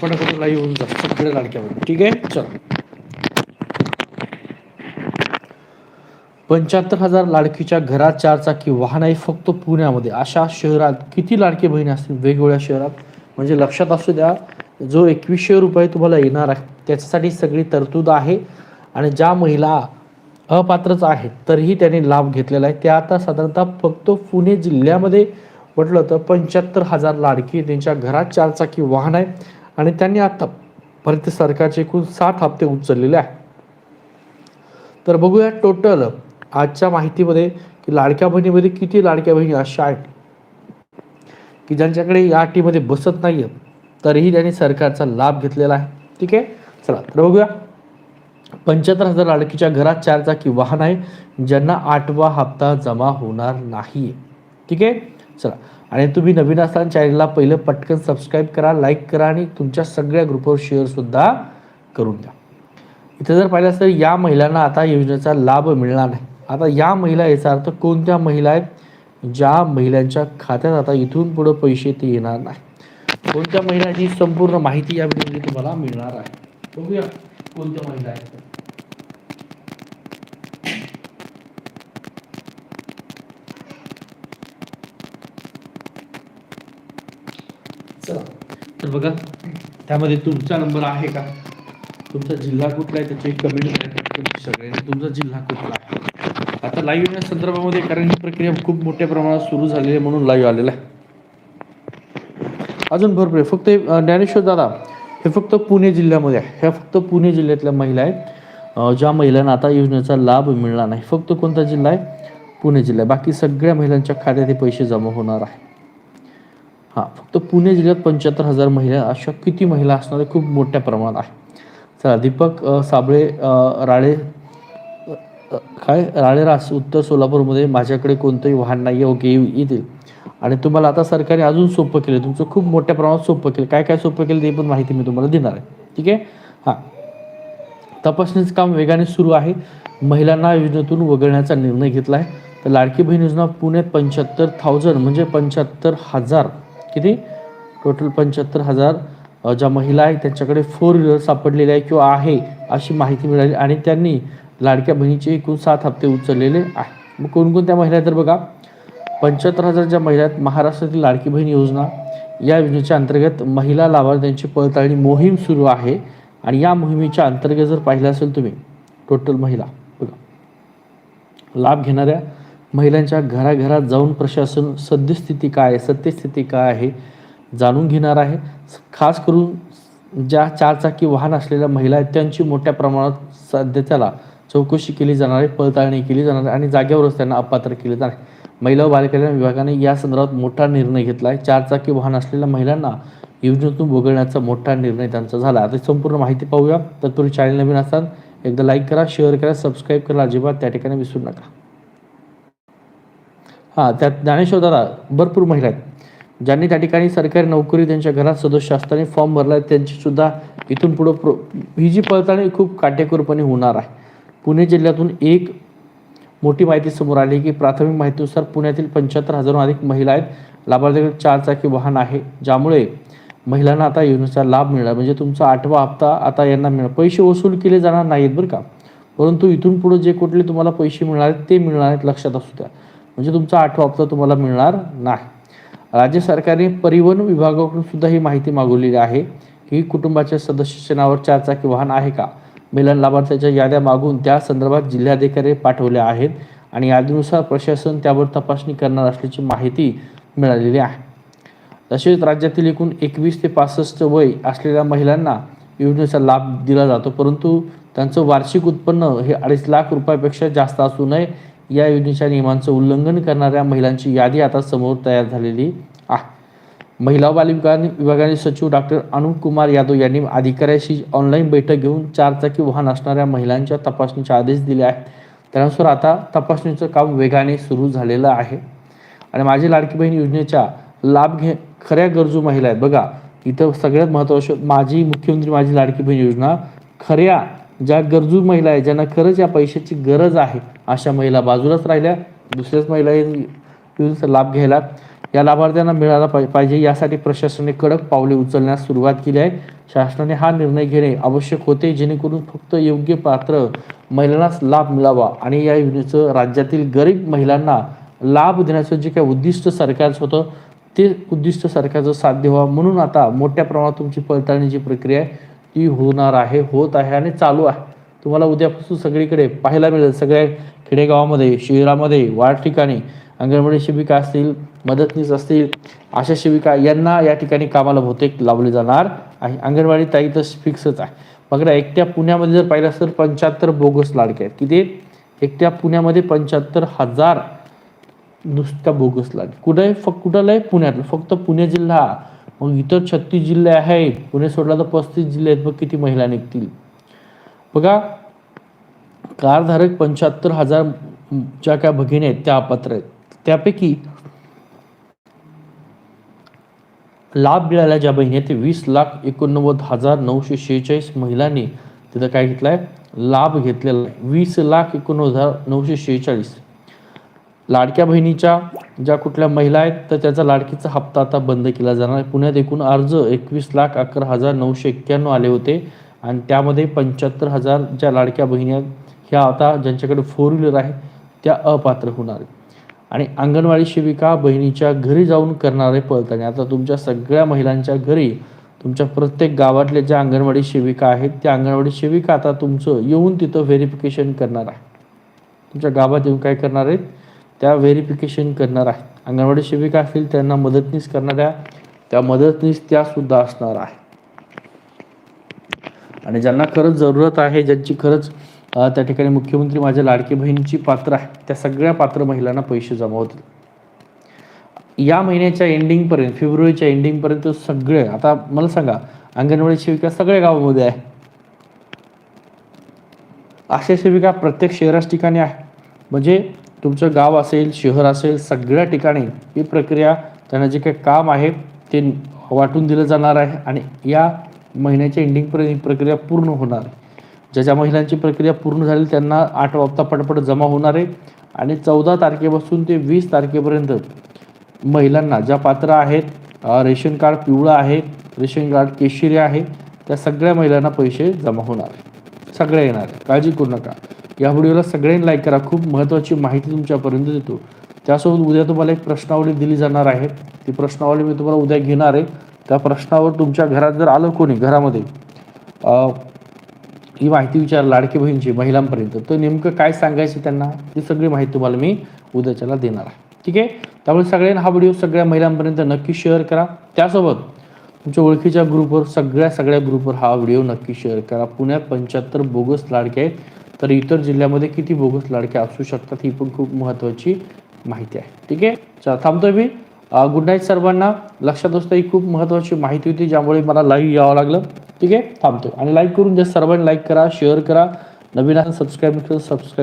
फटाफट लाईव्ह होऊन जा सगळ्या लाडक्यामध्ये ठीक आहे? चल. पंच्याहत्तर हजार लाडकीच्या घरात चारचाकी वाहन आहे फक्त पुण्यामध्ये. अशा शहरात किती लाडकी बहिणी असतील? वेगवेगळ्या शहरात. म्हणजे लक्षात असू द्या जो एकवीसशे रुपये तुम्हाला येणार आहे त्याच्यासाठी सगळी तरतूद आहे. आणि ज्या महिला अपात्रच आहेत तरीही त्यांनी लाभ घेतलेला आहे. त्या आता साधारणतः फक्त पुणे जिल्ह्यामध्ये म्हटलं तर पंच्याहत्तर हजार लाडकी त्यांच्या घरात चारचाकी वाहन आहे. आणि त्यांनी आतापर्यंत सरकारचे एकूण सात हप्ते उचललेले आहे तर बघूया टोटल आजच्या माहितीमध्ये की लाडक्या बहिणीमध्ये किती लाडक्या बहिणी अशा आहेत. की ज्यांच्याकडे या अटीमध्ये बसत नाही तरीही त्यांनी सरकारचा लाभ घेतलेला आहे. ठीक आहे? चला तर बघूया. पंच्याहत्तर हजार लाडकीच्या घरात चार चाकी वाहन आहे ज्यांना आठवा हप्ता जमा होणार नाही ठीक आहे? चला. आणि तुम्ही नवीन असताना चॅनलला पहिलं पटकन सबस्क्राईब करा लाईक करा आणि तुमच्या सगळ्या ग्रुपवर शेअरसुद्धा करून द्या. इथे जर पाहिलं तर या महिलांना आता योजनेचा लाभ मिळणार नाही. आता या महिला याचा अर्थ कोणत्या महिला आहेत? ज्या महिलांच्या खात्यात आता इथून पुढं पैसे ते येणार नाही. कोणत्या महिलांची संपूर्ण माहिती या व्हिडिओमध्ये तुम्हाला मिळणार आहे. बघूया कोणत्या महिला आहेत ते. चला तर बघा त्यामध्ये तुमचा नंबर आहे का? तुमचा जिल्हा कुठला आहे? त्याची कमेंट करा. सगळ्यांनी तुमचा जिल्हा कुठला आहे? आता लाईव्ह येण्या संदर्भामध्ये कारण ही प्रक्रिया खूप मोठ्या प्रमाणात सुरू झालेली आहे म्हणून लाईव्ह आलेला आहे. अजून भरपूर आहे. फक्त ज्ञानेश्वर दादा हे फक्त पुणे जिल्ह्यामध्ये आहे. ह्या फक्त पुणे जिल्ह्यातल्या महिला आहेत. ज्या महिलांना आता योजनेचा लाभ मिळणार नाही. फक्त कोणता जिल्हा आहे? पुणे जिल्हा आहे. बाकी सगळ्या महिलांच्या खात्यात हे पैसे जमा होणार आहे. हां फक्त पुणे जिल्ह्यात पंच्याहत्तर हजार महिला अशा किती महिला असणार खूप मोठ्या प्रमाणात आहे. चला दीपक साबळे राळे काय? राळेरास उत्तर सोलापूरमध्ये माझ्याकडे कोणतंही वाहन नाही आहे ओके येतील आणि तुम्हाला आता सरकारने अजून सोपं केलं तुमचं खूप मोठ्या प्रमाणात सोपं केलं काय काय सोपं केलं ते पण माहिती मी तुम्हाला देणार आहे. ठीक आहे? हां. तपासणीचं काम वेगाने सुरू आहे. महिलांना योजनेतून वगळण्याचा निर्णय घेतला आहे तर लाडकी बहीण योजना पुण्यात पंच्याहत्तर थाउजंड म्हणजे पंच्याहत्तर हजार किती? टोटल पंच्याहत्तर हजार ज्या महिला आहेत त्यांच्याकडे फोर व्हीलर सापडलेले आहे किंवा आहे अशी माहिती मिळाली आणि त्यांनी लाडक्या बहिणीचे एकूण सात हप्ते उचललेले आहे मग कोणकोणत्या महिला आहेत तर बघा पंच्याहत्तर हजार ज्या महिला आहेत महाराष्ट्रातील लाडकी बहीण योजना या योजनेच्या अंतर्गत महिला लाभार्थ्यांची पडताळणी मोहीम सुरू आहे आणि या मोहिमेच्या अंतर्गत जर पाहिलं असेल तुम्ही टोटल महिला बघा. लाभ घेणाऱ्या महिलांच्या घराघरात जाऊन प्रशासन सद्यस्थिती काय आहे सत्यस्थिती काय आहे जाणून घेणार आहे. खास करून ज्या चारचाकी वाहन असलेल्या महिला आहेत त्यांची मोठ्या प्रमाणात सध्या त्याला चौकशी केली जाणार आहे पडताळणी केली जाणार आहे आणि जागेवरच त्यांना अपात्र केले जाणार आहे. महिला व बालकल्याण विभागाने या संदर्भात मोठा निर्णय घेतला आहे चारचाकी वाहन असलेल्या महिलांना योजनेतून वगळण्याचा मोठा निर्णय त्यांचा झाला. आता संपूर्ण माहिती पाहूया. तत्पूर्वी चॅनल नवीन असाल एकदा लाईक करा शेअर करा सबस्क्राईब करा अजिबात त्या ठिकाणी विसरू नका. हां त्यात ज्ञानेश्वराला भरपूर महिला आहेत. ज्यांनी त्या ठिकाणी सरकारी नोकरी त्यांच्या घरात सदस्य असताना फॉर्म भरला आहे त्यांचीसुद्धा इथून पुढं प्रो ही जी पडताळणी खूप काटेकोरपणे होणार आहे. पुणे जिल्ह्यातून एक मोठी माहिती समोर आली की प्राथमिक माहितीनुसार पुण्यातील पंच्याहत्तर हजारहून अधिक महिला आहेत. लाभार्थ्याकडे चार चाकी वाहन आहे ज्यामुळे महिलांना आता योजनेचा लाभ मिळणार. म्हणजे तुमचा आठवा हप्ता आता यांना मिळणार. पैसे वसूल केले जाणार नाहीत बरं का. परंतु इथून पुढे जे कुठले तुम्हाला पैसे मिळणार आहेत ते मिळणार आहेत लक्षात असू द्या. म्हणजे तुमचा आठवा हप्ता तुम्हाला मिळणार नाही. राज्य सरकारने परिवहन विभागाकडून सुद्धा ही माहिती मागवलेली आहे की कुटुंबाच्या सदस्याच्या नावावर चारचाकी वाहन आहे का? मिलन लाभार्थ्याच्या याद्या मागून त्या संदर्भात जिल्हाधिकारी पाठवल्या आहेत आणि यादीनुसार प्रशासन त्यावर तपासणी करणार असल्याची माहिती मिळालेली आहे. तसेच राज्यातील एकूण एकवीस ते पासष्ट वय असलेल्या महिलांना योजनेचा लाभ दिला जातो परंतु त्यांचं वार्षिक उत्पन्न हे अडीच लाख रुपयापेक्षा जास्त असू नये या योजनेच्या नियमांचं उल्लंघन करणाऱ्या महिलांची यादी आता समोर तयार झालेली आहे. महिला बालविकास विभागाचे सचिव डॉक्टर अनुप कुमार यादव यांनी अधिकाऱ्याशी ऑनलाईन बैठक घेऊन चारचाकी वाहन असणाऱ्या महिलांच्या तपासणीचे आदेश दिले आहेत. त्यानुसार आता तपासणीचं काम वेगाने सुरू झालेलं आहे. आणि माझी लाडकी बहीण योजनेचा लाभ घे खऱ्या गरजू महिला आहेत. बघा इथं सगळ्यात महत्त्वाचं माझी मुख्यमंत्री माझी लाडकी बहीण योजना खऱ्या ज्या गरजू महिला आहेत ज्यांना खरंच या पैशाची गरज आहे अशा महिला बाजूलाच राहिल्या. दुसऱ्याच महिला या योजनेचा लाभ घ्यायला. या लाभार्थ्यांना मिळाला पाहिजे यासाठी प्रशासनाने कडक पावले उचलण्यास सुरुवात केली आहे. शासनाने हा निर्णय घेणे आवश्यक होते. जेणेकरून फक्त योग्य पात्र महिलांनाच लाभ मिळावा आणि या योजनेचं राज्यातील गरीब महिलांना लाभ देण्याचं जे काही उद्दिष्ट सरकारचं होतं ते उद्दिष्ट सरकारचं साध्य व्हावं. म्हणून आता मोठ्या प्रमाणात तुमची पडताळणीची प्रक्रिया आहे ती होणार आहे होत आहे आणि चालू आहे. तुम्हाला उद्यापासून सगळीकडे पाहायला मिळेल. सगळ्या खेडेगावामध्ये शहरामध्ये वाढ ठिकाणी अंगणवाडी शिबिका असतील मदतनीस असतील आशा शिबिका यांना या ठिकाणी कामाला बहुतेक लावले जाणार आहे. अंगणवाडी ताई तर फिक्सच आहे. बघा एकट्या पुण्यामध्ये जर पाहिलं तर पंच्याहत्तर बोगस लाडके आहेत. किती एकट्या पुण्यामध्ये पंच्याहत्तर हजार नुसत्या बोगस लाड कुठे फक्त कुठं आहे पुण्यात फक्त पुणे जिल्हा. मग इतर छत्तीस जिल्हे आहेत. पुणे सोडला तर पस्तीस जिल्हे आहेत. मग किती महिला निघतील? बघा कारधारक पंच्याहत्तर हजार ज्या काय भगिनी आहेत त्या अपात्र आहेत. त्यापैकी लाभ मिळाल्या ज्या बहिणी आहेत ते वीस लाख एकोणनव्वद हजार नऊशे शेहेचाळीस महिलांनी तिथं काय घेतलाय? लाभ घेतलेला आहे. वीस लाख एकोणनव्वद हजार नऊशे शेहेचाळीस. लाडक्या बहिणीच्या ज्या कुठल्या महिला आहेत तर त्याचा लाडकीचा हप्ता आता बंद केला जाणार आहे. पुण्यात एकूण अर्ज एकवीस लाख अकरा हजार नऊशे एक्क्याण्णव आले होते. आणि त्यामध्ये पंच्याहत्तर हजार ज्या लाडक्या बहिणी आहेत ह्या आता ज्यांच्याकडे फोर व्हीलर आहे त्या अपात्र होणार आहेत. आणि अंगणवाडी सेविका बहिणीच्या घरी जाऊन करणारे पळताना आता तुमच्या सगळ्या महिलांच्या घरी तुमच्या प्रत्येक गावातल्या ज्या अंगणवाडी सेविका आहेत त्या अंगणवाडी सेविका आता तुमचं येऊन तिथं व्हेरिफिकेशन करणार आहे तुमच्या गावात येऊन काय करणार आहेत? त्या व्हेरिफिकेशन करणार आहे अंगणवाडी सेविका असतील त्यांना मदतनीस करणाऱ्या त्या मदतनीस त्यासुद्धा असणार आहे आणि ज्यांना खरंच जरूरत आहे ज्यांची खरंच त्या ठिकाणी मुख्यमंत्री माझ्या लाडकी बहिणीची पात्र आहे त्या सगळ्या पात्र महिलांना पैसे जमा होतील. या महिन्याच्या एंडिंगपर्यंत फेब्रुवारीच्या एंडिंगपर्यंत सगळे आता मला सांगा अंगणवाडी सेविका सगळ्या गावामध्ये आहे? अशा सेविका प्रत्येक शहराच ठिकाणी आहे. म्हणजे तुमचं गाव असेल शहर असेल सगळ्या ठिकाणी ही प्रक्रिया त्यांना जे काही काम आहे ते वाटून दिलं जाणार आहे. आणि या महिन्याच्या एंडिंग प्रक्रिया पूर्ण होणार ज्या ज्या महिलांची प्रक्रिया पूर्ण झाली त्यांना आठ हप्ता पटपट जमा होणार आहे. आणि चौदा तारखेपासून ते वीस तारखेपर्यंत महिलांना ज्या पात्र आहेत रेशन कार्ड पिवळं आहे रेशन कार्ड केशरी आहे त्या सगळ्या महिलांना पैसे जमा होणार आहे. सगळ्या येणार आहे. काळजी करू नका. या व्हिडिओला सगळ्यांनी लाईक करा. खूप महत्त्वाची माहिती तुमच्यापर्यंत देतो. त्यासोबत उद्या तुम्हाला एक प्रश्नावली दिली जाणार आहे. ती प्रश्नावली मी तुम्हाला उद्या घेणार आहे. त्या प्रश्नावर तुमच्या घरात जर आलं कोणी घरामध्ये ही माहिती विचार लाडकी बहिणीची महिलांपर्यंत तर नेमकं काय सांगायचं त्यांना? ती सगळी माहिती तुम्हाला मी उद्याच्याला देणार आहे. ठीक आहे? त्यामुळे सगळ्यांना हा व्हिडिओ सगळ्या महिलांपर्यंत नक्की शेअर करा. त्यासोबत तुमच्या ओळखीच्या ग्रुपवर सगळ्या सगळ्या ग्रुपवर हा व्हिडिओ नक्की शेअर करा. पुण्यात पंच्याहत्तर बोगस लाडके आहेत. तर इतर जिल्ह्यामध्ये किती बोगस लाडके असू शकतात ही पण खूप महत्त्वाची माहिती आहे. ठीक आहे? चला थांबतोय मी. गुड नाईट सर्वांना. लक्षात असतं ही खूप महत्त्वाची माहिती होती ज्यामुळे मला लाईव्ह यावं लागलं. ठीक आहे? थांबतो आणि लाईक करून जास्त सर्वांनी लाईक करा शेअर करा. नवीन सबस्क्राईब सबस्क्राईब